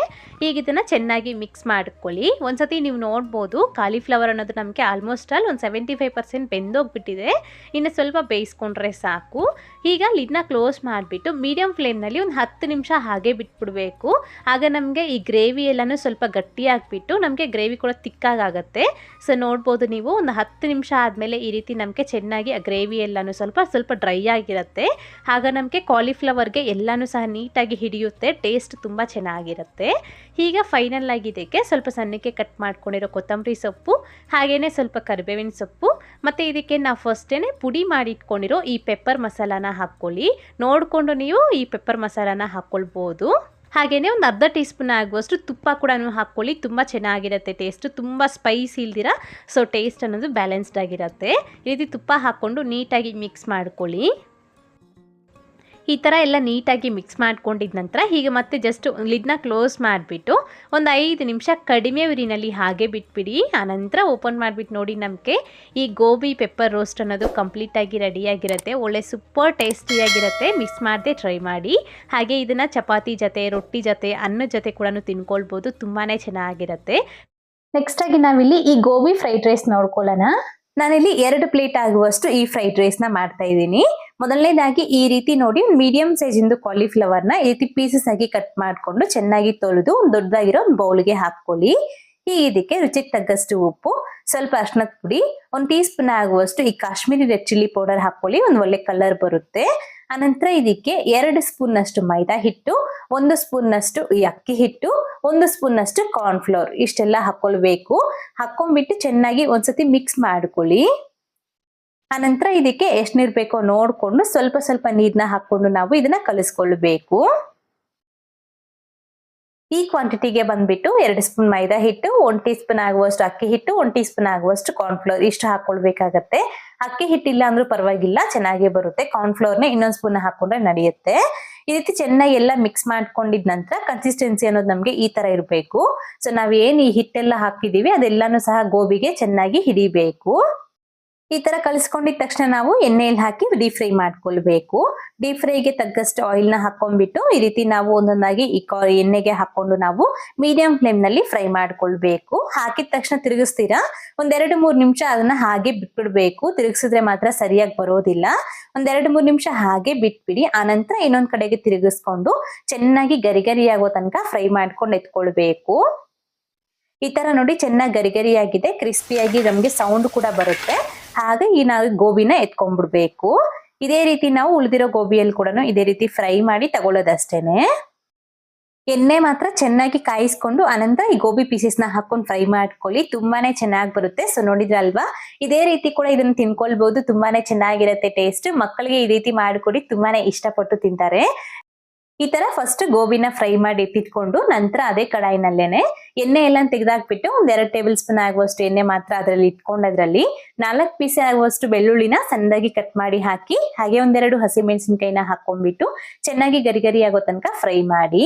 ಈಗ ಇದನ್ನು ಚೆನ್ನಾಗಿ ಮಿಕ್ಸ್ ಮಾಡ್ಕೊಳ್ಳಿ. ಒಂದ್ಸತಿ ನೀವು ನೋಡ್ಬೋದು ಕಾಲಿಫ್ಲವರ್ ಅನ್ನೋದು ನಮಗೆ ಆಲ್ಮೋಸ್ಟ್ ಆಲ್ ಒಂದು ಸೆವೆಂಟಿ ಫೈವ್ ಪರ್ಸೆಂಟ್ ಬೆಂದೋಗ್ಬಿಟ್ಟಿದೆ. ಇನ್ನು ಸ್ವಲ್ಪ ಬೇಯಿಸ್ಕೊಂಡ್ರೆ ಸಾಕು. ಈಗ ಲಿಡ್ನ ಕ್ಲೋಸ್ ಮಾಡಿಬಿಟ್ಟು ಮೀಡಿಯಮ್ ಫ್ಲೇಮ್ನಲ್ಲಿ ಒಂದು ಹತ್ತು ನಿಮಿಷ ಹಾಗೆ ಬಿಟ್ಬಿಡಬೇಕು. ಆಗ ನಮಗೆ ಈ ಗ್ರೇವಿ ಎಲ್ಲನೂ ಸ್ವಲ್ಪ ಗಟ್ಟಿಯಾಗಿಬಿಟ್ಟು ನಮಗೆ ಗ್ರೇವಿ ಕೂಡ ತಿಕ್ಕಾಗತ್ತೆ ಸೊ ನೋಡ್ಬೋದು ನೀವು ಒಂದು ಹತ್ತು ನಿಮಿಷ ಆದಮೇಲೆ ಈ ರೀತಿ ನಮಗೆ ಚೆನ್ನಾಗಿ ಆ ಗ್ರೇವಿ ಎಲ್ಲನೂ ಸ್ವಲ್ಪ ಸ್ವಲ್ಪ ಡ್ರೈ ಆಗಿರುತ್ತೆ ಆಗ ನಮಗೆ ಕಾಲಿಫ್ಲವರ್ಗೆ ಎಲ್ಲನೂ ಸಹ ನೀಟಾಗಿ ಹಿಡಿಯುತ್ತೆ ಟೇಸ್ಟ್ ತುಂಬ ಚೆನ್ನಾಗಿರುತ್ತೆ. ಈಗ ಫೈನಲ್ ಆಗಿ ಇದಕ್ಕೆ ಸ್ವಲ್ಪ ಸಣ್ಣಕ್ಕೆ ಕಟ್ ಮಾಡ್ಕೊಂಡಿರೋ ಕೊತ್ತಂಬರಿ ಸೊಪ್ಪು ಹಾಗೆಯೇ ಸ್ವಲ್ಪ ಕರಿಬೇವಿನ ಸೊಪ್ಪು, ಮತ್ತು ಇದಕ್ಕೆ ನಾವು ಫಸ್ಟೇ ಪುಡಿ ಮಾಡಿ ಇಟ್ಕೊಂಡಿರೋ ಈ ಪೆಪ್ಪರ್ ಮಸಾಲಾನ ಹಾಕ್ಕೊಳ್ಳಿ. ನೋಡಿಕೊಂಡು ನೀವು ಈ ಪೆಪ್ಪರ್ ಮಸಾಲಾನ ಹಾಕ್ಕೊಳ್ಬೋದು. ಹಾಗೆಯೇ ಒಂದು ಅರ್ಧ ಟೀ ಸ್ಪೂನ್ ಆಗುವಷ್ಟು ತುಪ್ಪ ಕೂಡ ಹಾಕ್ಕೊಳ್ಳಿ. ತುಂಬ ಚೆನ್ನಾಗಿರುತ್ತೆ ಟೇಸ್ಟು ತುಂಬ ಸ್ಪೈಸಿ ಇಲ್ದಿರ ಸೊ ಟೇಸ್ಟ್ ಅನ್ನೋದು ಬ್ಯಾಲೆನ್ಸ್ಡ್ ಆಗಿರುತ್ತೆ. ಈ ರೀತಿ ತುಪ್ಪ ಹಾಕ್ಕೊಂಡು ನೀಟಾಗಿ ಮಿಕ್ಸ್ ಮಾಡ್ಕೊಳ್ಳಿ. ಈ ಥರ ಎಲ್ಲ ನೀಟಾಗಿ ಮಿಕ್ಸ್ ಮಾಡ್ಕೊಂಡಿದ ನಂತರ ಹೀಗೆ ಮತ್ತೆ ಜಸ್ಟ್ ಲಿಡ್ನ ಕ್ಲೋಸ್ ಮಾಡಿಬಿಟ್ಟು ಒಂದು ಐದು ನಿಮಿಷ ಕಡಿಮೆ ಉರಿನಲ್ಲಿ ಹಾಗೆ ಬಿಟ್ಬಿಡಿ. ಆನಂತರ ಓಪನ್ ಮಾಡಿಬಿಟ್ಟು ನೋಡಿ ನಮಗೆ ಈ ಗೋಬಿ ಪೆಪ್ಪರ್ ರೋಸ್ಟ್ ಅನ್ನೋದು ಕಂಪ್ಲೀಟಾಗಿ ರೆಡಿಯಾಗಿರುತ್ತೆ ಒಳ್ಳೆ ಸೂಪರ್ ಟೇಸ್ಟಿಯಾಗಿರುತ್ತೆ ಮಿಕ್ಸ್ ಮಾಡದೆ ಟ್ರೈ ಮಾಡಿ. ಹಾಗೆ ಇದನ್ನು ಚಪಾತಿ ಜೊತೆ, ರೊಟ್ಟಿ ಜೊತೆ, ಅನ್ನದ ಜೊತೆ ಕೂಡ ತಿನ್ಕೊಳ್ಬೋದು. ತುಂಬಾ ಚೆನ್ನಾಗಿರುತ್ತೆ. ನೆಕ್ಸ್ಟಾಗಿ ನಾವಿಲ್ಲಿ ಈ ಗೋಬಿ ಫ್ರೈಡ್ ರೈಸ್ ನೋಡ್ಕೊಳ್ಳೋಣ. ನಾನಿಲ್ಲಿ ಎರಡು ಪ್ಲೇಟ್ ಆಗುವಷ್ಟು ಈ ಫ್ರೈಡ್ ರೈಸ್ನ ಮಾಡ್ತಾ ಇದ್ದೀನಿ. ಮೊದಲನೇದಾಗಿ ಈ ರೀತಿ ನೋಡಿ ಮೀಡಿಯಂ ಸೈಜ್ ಇಂದು ಕಾಲಿಫ್ಲವರ್ನ ಈ ರೀತಿ ಪೀಸಸ್ ಆಗಿ ಕಟ್ ಮಾಡಿಕೊಂಡು ಚೆನ್ನಾಗಿ ತೊಳೆದು ಒಂದು ದೊಡ್ಡದಾಗಿರೋ ಒಂದು ಬೌಲ್ಗೆ ಹಾಕೊಳ್ಳಿ ಈ ಇದಕ್ಕೆ ರುಚಿಗೆ ತಗ್ಗಷ್ಟು ಉಪ್ಪು, ಸ್ವಲ್ಪ ಅರ್ಶನದ ಪುಡಿ, ಒಂದು ಟೀ ಸ್ಪೂನ್ ಆಗುವಷ್ಟು ಈ ಕಾಶ್ಮೀರಿ ರೆಡ್ ಚಿಲ್ಲಿ ಪೌಡರ್ ಹಾಕೊಳ್ಳಿ ಒಂದು ಒಳ್ಳೆ ಕಲರ್ ಬರುತ್ತೆ. ಅನಂತರ ಇದಕ್ಕೆ ಎರಡು ಸ್ಪೂನ್ ಅಷ್ಟು ಮೈದಾ ಹಿಟ್ಟು, ಒಂದು ಸ್ಪೂನ್ ಈ ಅಕ್ಕಿ ಹಿಟ್ಟು, ಒಂದು ಸ್ಪೂನ್ ಅಷ್ಟು ಕಾರ್ನ್ಫ್ಲವರ್ ಇಷ್ಟೆಲ್ಲ ಹಾಕೊಳ್ಬೇಕು ಹಾಕೊಂಡ್ಬಿಟ್ಟು ಚೆನ್ನಾಗಿ ಒಂದ್ಸತಿ ಮಿಕ್ಸ್ ಮಾಡ್ಕೊಳ್ಳಿ. ಆನಂತರ ಇದಕ್ಕೆ ಎಷ್ಟು ನೀರು ಬೇಕೋ ನೋಡಿಕೊಂಡು ಸ್ವಲ್ಪ ಸ್ವಲ್ಪ ನೀರನ್ನ ಹಾಕೊಂಡು ನಾವು ಇದನ್ನ ಕಲಿಸ್ಕೊಳ್ಬೇಕು. ಈ ಕ್ವಾಂಟಿಟಿಗೆ ಬಂದ್ಬಿಟ್ಟು ಎರಡು ಸ್ಪೂನ್ ಮೈದಾ ಹಿಟ್ಟು, ಒಂದ್ ಟೀ ಸ್ಪೂನ್ ಆಗುವಷ್ಟು ಅಕ್ಕಿ ಹಿಟ್ಟು, ಒಂದ್ ಟೀ ಸ್ಪೂನ್ ಆಗುವಷ್ಟು ಕಾರ್ನ್ಫ್ಲೋರ್ ಇಷ್ಟು ಹಾಕೊಳ್ಬೇಕಾಗತ್ತೆ. ಅಕ್ಕಿ ಹಿಟ್ಟಿಲ್ಲ ಅಂದ್ರೂ ಪರವಾಗಿಲ್ಲ, ಚೆನ್ನಾಗೇ ಬರುತ್ತೆ. ಕಾರ್ನ್ಫ್ಲೋರ್ನ ಇನ್ನೊಂದು ಸ್ಪೂನ್ ಹಾಕೊಂಡ್ರೆ ನಡೆಯುತ್ತೆ. ಈ ರೀತಿ ಚೆನ್ನಾಗಿ ಎಲ್ಲ ಮಿಕ್ಸ್ ಮಾಡ್ಕೊಂಡಿದ ನಂತರ ಕನ್ಸಿಸ್ಟೆನ್ಸಿ ಅನ್ನೋದು ನಮ್ಗೆ ಈ ತರ ಇರಬೇಕು. ಸೊ ನಾವೇನು ಈ ಹಿಟ್ಟೆಲ್ಲ ಹಾಕಿದೀವಿ ಅದೆಲ್ಲಾನು ಸಹ ಗೋಬಿಗೆ ಚೆನ್ನಾಗಿ ಹಿಡಿಬೇಕು. ಈ ತರ ಕಲಿಸ್ಕೊಂಡಿದ ತಕ್ಷಣ ನಾವು ಎಣ್ಣೆಯಲ್ಲಿ ಹಾಕಿ ಡೀಪ್ ಫ್ರೈ ಮಾಡ್ಕೊಳ್ಬೇಕು. ಡೀಪ್ ಫ್ರೈಗೆ ತಗ್ಗಷ್ಟು ಆಯಿಲ್ನ ಹಾಕೊಂಡ್ಬಿಟ್ಟು ಈ ರೀತಿ ನಾವು ಒಂದೊಂದಾಗಿ ಈ ಎಣ್ಣೆಗೆ ಹಾಕೊಂಡು ನಾವು ಮೀಡಿಯಂ ಫ್ಲೇಮ್ನಲ್ಲಿ ಫ್ರೈ ಮಾಡ್ಕೊಳ್ಬೇಕು. ಹಾಕಿದ ತಕ್ಷಣ ತಿರುಗಿಸ್ತೀರಾ? ಒಂದೆರಡು ಮೂರು ನಿಮಿಷ ಅದನ್ನ ಹಾಗೆ ಬಿಟ್ಬಿಡ್ಬೇಕು. ತಿರುಗಿಸಿದ್ರೆ ಮಾತ್ರ ಸರಿಯಾಗಿ ಬರೋದಿಲ್ಲ. ಒಂದೆರಡು ಮೂರು ನಿಮಿಷ ಹಾಗೆ ಬಿಟ್ಬಿಡಿ. ಆನಂತರ ಇನ್ನೊಂದ್ ಕಡೆಗೆ ತಿರುಗಿಸ್ಕೊಂಡು ಚೆನ್ನಾಗಿ ಗರಿ ಗರಿ ಆಗೋ ತನಕ ಫ್ರೈ ಮಾಡ್ಕೊಂಡು ಎತ್ಕೊಳ್ಬೇಕು. ಈ ತರ ನೋಡಿ ಚೆನ್ನಾಗಿ ಗರಿಗರಿಯಾಗಿದೆ. ಕ್ರಿಸ್ಪಿಯಾಗಿ ನಮ್ಗೆ ಸೌಂಡ್ ಕೂಡ ಬರುತ್ತೆ. ಹಾಗೆ ಈ ನಾವು ಗೋಬಿನ ಎತ್ಕೊಂಡ್ಬಿಡ್ಬೇಕು. ಇದೇ ರೀತಿ ನಾವು ಉಳಿದಿರೋ ಗೋಬಿಯಲ್ಲಿ ಕೂಡ ಇದೇ ರೀತಿ ಫ್ರೈ ಮಾಡಿ ತಗೊಳ್ಳೋದಷ್ಟೇನೆ. ಎಣ್ಣೆ ಮಾತ್ರ ಚೆನ್ನಾಗಿ ಕಾಯಿಸ್ಕೊಂಡು ಅನಂತರ ಈ ಗೋಬಿ ಪೀಸಸ್ನ ಹಾಕೊಂಡು ಫ್ರೈ ಮಾಡ್ಕೊಳ್ಳಿ. ತುಂಬಾನೇ ಚೆನ್ನಾಗಿ ಬರುತ್ತೆ. ಸೊ ನೋಡಿದ್ರಲ್ವಾ? ಇದೇ ರೀತಿ ಕೂಡ ಇದನ್ನ ತಿನ್ಕೊಳ್ಬಹುದು ತುಂಬಾನೇ ಚೆನ್ನಾಗಿರುತ್ತೆ ಟೇಸ್ಟ್ ಮಕ್ಕಳಿಗೆ ಈ ರೀತಿ ಮಾಡಿಕೊಡಿ. ತುಂಬಾನೇ ಇಷ್ಟಪಟ್ಟು ತಿಂತಾರೆ. ಈ ತರ ಫಸ್ಟ್ ಗೋಬಿನ ಫ್ರೈ ಮಾಡಿ ಎತ್ತಿಟ್ಕೊಂಡು ನಂತರ ಅದೇ ಕಡಾಯಿನಲ್ಲೇನೆ ಎಣ್ಣೆ ಎಲ್ಲ ತೆಗೆದಾಕ್ಬಿಟ್ಟು ಒಂದ್ ಎರಡು ಟೇಬಲ್ ಸ್ಪೂನ್ ಆಗುವಷ್ಟು ಎಣ್ಣೆ ಮಾತ್ರ ಅದರಲ್ಲಿ ಇಟ್ಕೊಂಡು ಅದರಲ್ಲಿ ನಾಲ್ಕು ಪೀಸ್ ಆಗುವಷ್ಟು ಬೆಳ್ಳುಳ್ಳಿನ ಸಣ್ಣದಾಗಿ ಕಟ್ ಮಾಡಿ ಹಾಕಿ ಹಾಗೆ ಒಂದೆರಡು ಹಸಿ ಮೆಣಸಿನಕಾಯಿನ ಹಾಕೊಂಡ್ಬಿಟ್ಟು ಚೆನ್ನಾಗಿ ಗರಿ ಗರಿ ಆಗೋ ತನಕ ಫ್ರೈ ಮಾಡಿ.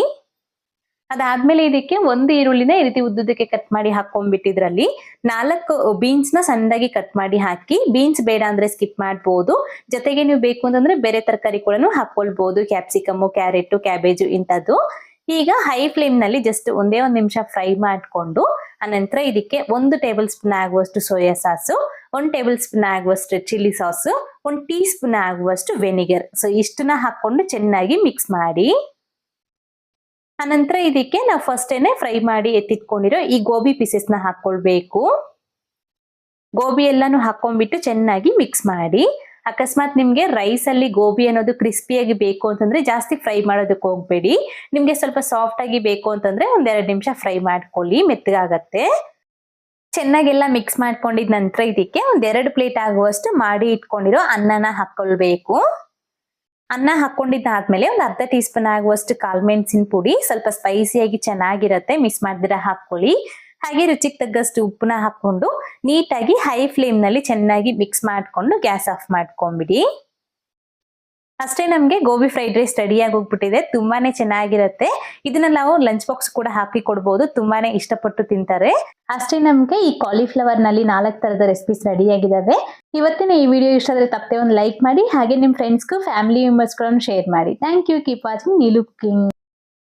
ಅದಾದ್ಮೇಲೆ ಇದಕ್ಕೆ ಒಂದು ಈರುಳ್ಳಿನ ಈ ರೀತಿ ಉದ್ದುದಕ್ಕೆ ಕಟ್ ಮಾಡಿ ಹಾಕೊಂಡ್ಬಿಟ್ಟಿದ್ರಲ್ಲಿ ನಾಲ್ಕು ಬೀನ್ಸ್ನ ಸಣ್ಣದಾಗಿ ಕಟ್ ಮಾಡಿ ಹಾಕಿ ಬೀನ್ಸ್ ಬೇಡ ಅಂದ್ರೆ ಸ್ಕಿಪ್ ಮಾಡ್ಬೋದು. ಜೊತೆಗೆ ನೀವು ಬೇಕು ಅಂತಂದ್ರೆ ಬೇರೆ ತರಕಾರಿ ಕೂಡ ಹಾಕೊಳ್ಬಹುದು ಕ್ಯಾಪ್ಸಿಕಮ್ ಕ್ಯಾರೆಟ್ ಕ್ಯಾಬೇಜು ಇಂಥದ್ದು. ಈಗ ಹೈ ಫ್ಲೇಮ್ನಲ್ಲಿ ಜಸ್ಟ್ ಒಂದೇ ಒಂದು ನಿಮಿಷ ಫ್ರೈ ಮಾಡಿಕೊಂಡು ಅನಂತರ ಇದಕ್ಕೆ ಒಂದು ಟೇಬಲ್ ಸ್ಪೂನ್ ಆಗುವಷ್ಟು ಸೋಯಾ ಸಾಸು ಒಂದು ಟೇಬಲ್ ಸ್ಪೂನ್ ಆಗುವಷ್ಟು ಚಿಲ್ಲಿ ಸಾಸು ಒಂದು ಟೀ ಸ್ಪೂನ್ ಆಗುವಷ್ಟು ವೆನಿಗರ್ ಸೊ ಇಷ್ಟನ್ನ ಹಾಕೊಂಡು ಚೆನ್ನಾಗಿ ಮಿಕ್ಸ್ ಮಾಡಿ. ಅನಂತರ ಇದಕ್ಕೆ ನಾವು ಫಸ್ಟೇನೆ ಫ್ರೈ ಮಾಡಿ ಎತ್ತಿಟ್ಕೊಂಡಿರೋ ಈ ಗೋಬಿ ಪೀಸಸ್ನ ಹಾಕೊಳ್ಬೇಕು. ಗೋಬಿ ಎಲ್ಲಾನು ಹಾಕೊಂಡ್ಬಿಟ್ಟು ಚೆನ್ನಾಗಿ ಮಿಕ್ಸ್ ಮಾಡಿ. ಅಕಸ್ಮಾತ್ ನಿಮ್ಗೆ ರೈಸ್ ಅಲ್ಲಿ ಗೋಬಿ ಅನ್ನೋದು ಕ್ರಿಸ್ಪಿಯಾಗಿ ಬೇಕು ಅಂತಂದ್ರೆ ಜಾಸ್ತಿ ಫ್ರೈ ಮಾಡೋದಕ್ಕೆ ಹೋಗ್ಬೇಡಿ. ನಿಮ್ಗೆ ಸ್ವಲ್ಪ ಸಾಫ್ಟ್ ಆಗಿ ಬೇಕು ಅಂತಂದ್ರೆ ಒಂದೆರಡು ನಿಮಿಷ ಫ್ರೈ ಮಾಡ್ಕೊಳ್ಳಿ, ಮೆತ್ತಗಾಗತ್ತೆ. ಚೆನ್ನಾಗೆಲ್ಲ ಮಿಕ್ಸ್ ಮಾಡ್ಕೊಂಡಿದ ನಂತರ ಇದಕ್ಕೆ ಒಂದೆರಡು ಪ್ಲೇಟ್ ಆಗುವಷ್ಟು ಮಾಡಿ ಇಟ್ಕೊಂಡಿರೋ ಅನ್ನನ ಹಾಕೊಳ್ಬೇಕು. ಅನ್ನ ಹಾಕೊಂಡಿದ್ದಾದ್ಮೇಲೆ ಒಂದು ಅರ್ಧ ಟೀ ಸ್ಪೂನ್ ಆಗುವಷ್ಟು ಕಾಲ್ಮೆಣಸಿನ ಪುಡಿ ಸ್ವಲ್ಪ ಸ್ಪೈಸಿಯಾಗಿ ಚೆನ್ನಾಗಿರತ್ತೆ. ಮಿಸ್ ಮಾಡಿದ್ರೆ ಹಾಕೊಳ್ಳಿ ಹಾಗೆ ರುಚಿಗೆ ತಗ್ಗಷ್ಟು ಉಪ್ಪನ್ನ ಹಾಕೊಂಡು ನೀಟಾಗಿ ಹೈ ಫ್ಲೇಮ್ನಲ್ಲಿ ಚೆನ್ನಾಗಿ ಮಿಕ್ಸ್ ಮಾಡ್ಕೊಂಡು ಗ್ಯಾಸ್ ಆಫ್ ಮಾಡ್ಕೊಂಬಿಡಿ. ಅಷ್ಟೇ ನಮಗೆ ಗೋಬಿ ಫ್ರೈಡ್ ರೈಸ್ ರೆಡಿಯಾಗಿ ಹೋಗ್ಬಿಟ್ಟಿದೆ. ತುಂಬಾನೇ ಚೆನ್ನಾಗಿರುತ್ತೆ. ಇದನ್ನ ನಾವು ಲಂಚ್ ಬಾಕ್ಸ್ ಕೂಡ ಹಾಕಿ ಕೊಡ್ಬೋದು. ತುಂಬಾನೇ ಇಷ್ಟಪಟ್ಟು ತಿಂತಾರೆ. ಅಷ್ಟೇ ನಮಗೆ ಈ ಕಾಲಿಫ್ಲವರ್ನಲ್ಲಿ ನಾಲ್ಕು ತರದ ರೆಸಿಪೀಸ್ ರೆಡಿ ಆಗಿದಾವೆ. ಇವತ್ತಿನ ಈ ವಿಡಿಯೋ ಇಷ್ಟ ಆದ್ರೆ ತಪ್ಪದೆ ಒಂದು ಲೈಕ್ ಮಾಡಿ, ಹಾಗೆ ನಿಮ್ಮ ಫ್ರೆಂಡ್ಸ್ಗೂ ಫ್ಯಾಮಿಲಿ ಮೆಂಬರ್ಸ್ಗಳನ್ನು ಶೇರ್ ಮಾಡಿ. Thank you keep watching Neelu cooking